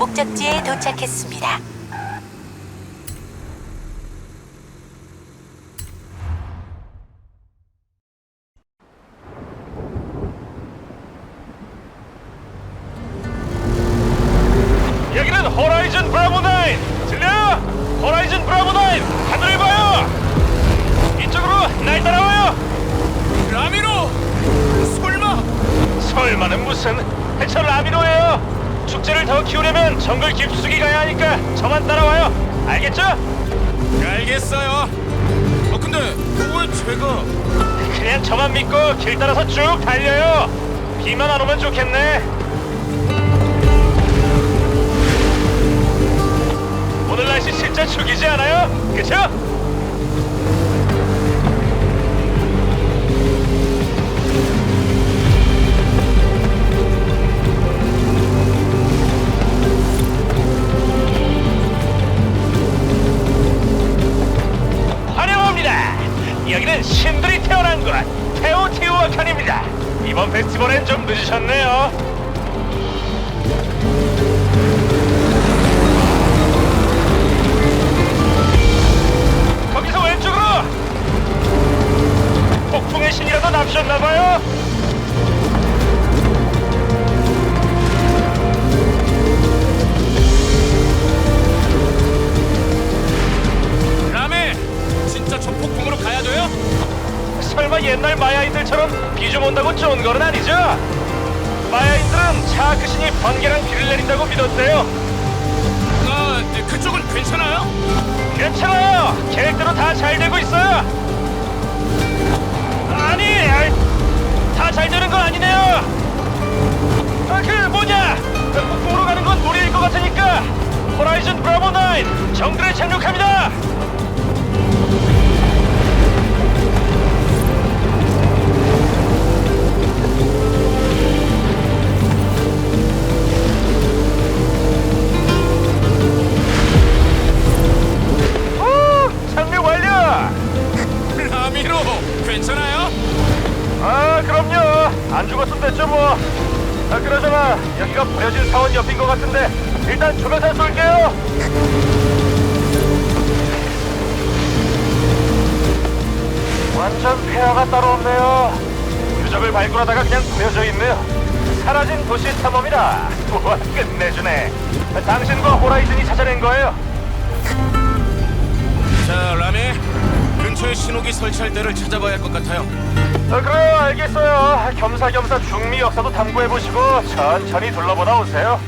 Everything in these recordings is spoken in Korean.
목적지에 도착했습니다. 여기는 호라이즌 브라보 9 들려? 호라이즌 브라보 9 하늘을 봐요. 이쪽으로 날 따라와요. 라미로 설마. 설마는 무슨? 저 라미로예요 축제를 더 키우려면 정글 깊숙이 가야 하니까 저만 따라와요 알겠죠? 알겠어요. 어 근데 왜 제가 그냥 저만 믿고 길 따라서 쭉 달려요 비만 안 오면 좋겠네 오늘 날씨 진짜 죽이지 않아요? 그쵸? 늦으셨네요. 마야인들처럼 비좀 온다고 쫀 거는 아니죠? 마야인들은 자크 신이 번개랑 비를 내린다고 믿었대요. 아 그쪽은 괜찮아요? 괜찮아요. 계획대로 다 잘 되고 있어요. 아니, 다 잘 되는 건 아니네요. 아, 그 뭐냐? 북부 괜찮아요? 아, 그럼요. 안 죽었으면 됐죠, 뭐. 아, 그러잖아. 여기가 버려진 사원 옆인 것 같은데 일단 주변산 쏠게요. 완전 폐하가 따로 없네요. 유적을 발굴하다가 그냥 버려져 있네요. 사라진 도시 탐험이다. 우와, 끝내주네. 당신과 호라이즌이 찾아낸 거예요. 자 라메 근처에 신호기 설치할 때를 찾아봐야 할 것 같아요. 어, 그래요. 알겠어요. 겸사겸사 중미 역사도 탐구해보시고 천천히 둘러보다 오세요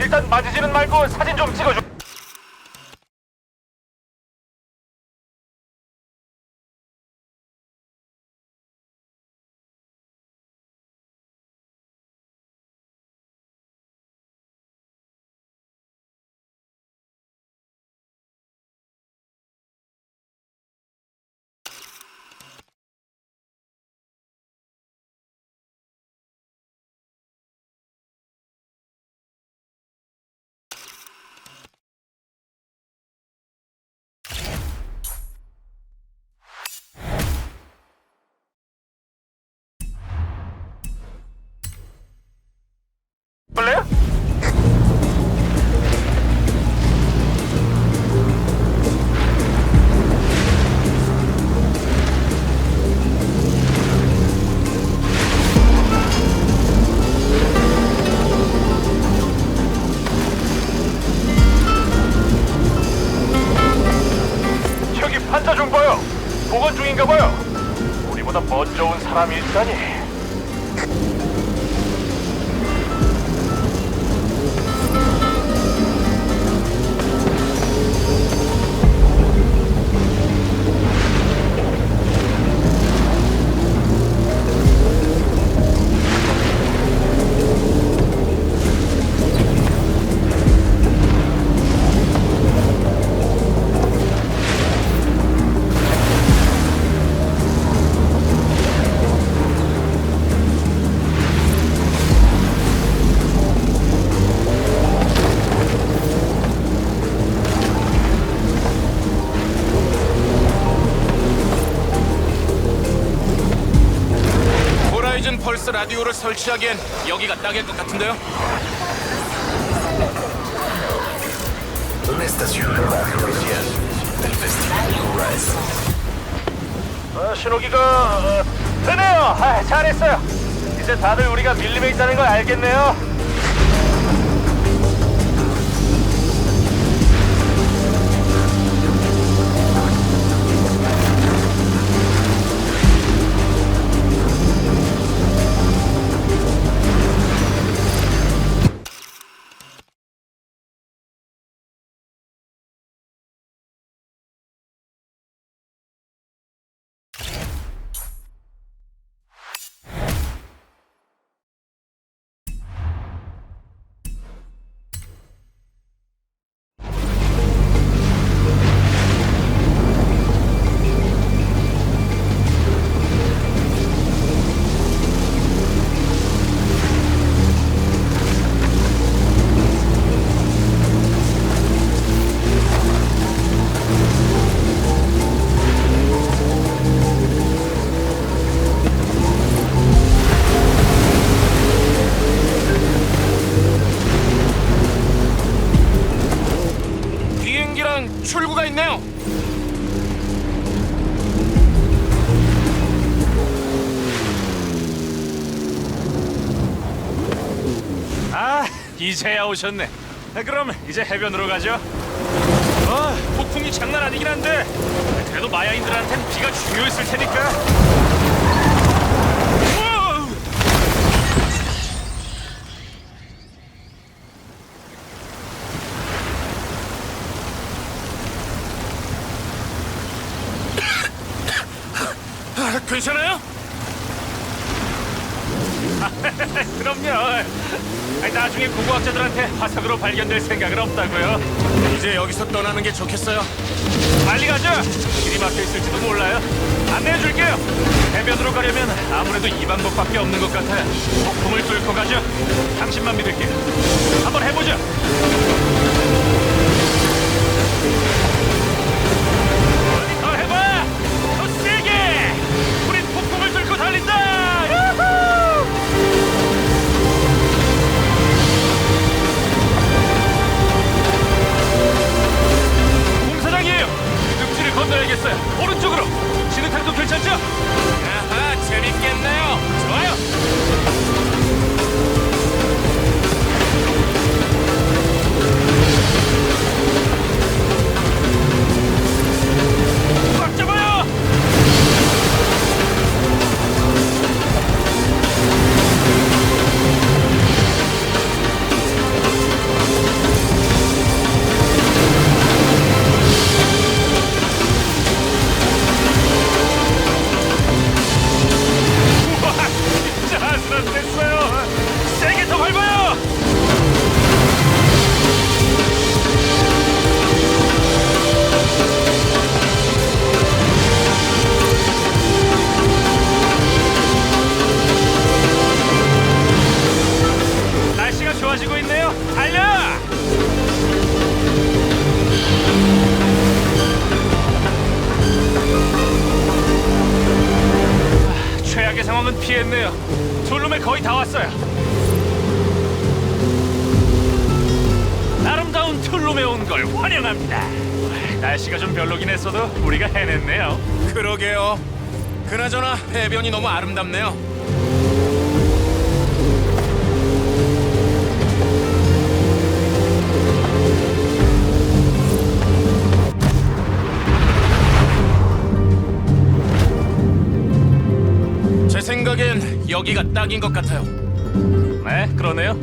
일단 만지지는 말고 사진 좀 찍어줘 온 사람이 있다니. 라디오를 설치하기엔 여기가 딱일 것 같은데요. Una estación de radio oficial del Festival Horizon. 어, 신호기가 어, 되네요. 아, 잘했어요. 이제 다들 우리가 밀림에 있다는 걸 알겠네요. 이제야 오셨네. 아, 그럼 이제 해변으로 가죠. 아, 폭풍이 장난 아니긴 한데 그래도 마야인들한텐 비가 중요했을 테니까. 우와! 아, 괜찮아요? 그럼요. 아니, 나중에 고고학자들한테 화석으로 발견될 생각은 없다고요. 이제 여기서 떠나는 게 좋겠어요. 빨리 가죠. 길이 막혀 있을지도 몰라요. 안내해 줄게요. 해변으로 가려면 아무래도 이 방법밖에 없는 것 같아요. 폭풍을 뚫고 가죠. 당신만 믿을게요. 한번 해보죠. 피했네요. 둘룸에 거의 다 왔어요. 아름다운 툴룸에 온 걸 환영합니다. 아, 날씨가 좀 별로긴 했어도 우리가 해냈네요. 그러게요. 그나저나 해변이 너무 아름답네요. 생각엔 여기가 딱인 것 같아요. 네, 그러네요.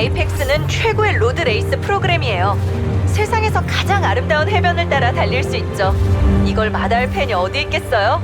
에이펙스는 최고의 로드 레이스 프로그램이에요. 세상에서 가장 아름다운 해변을 따라 달릴 수 있죠. 이걸 마다할 팬이 어디 있겠어요?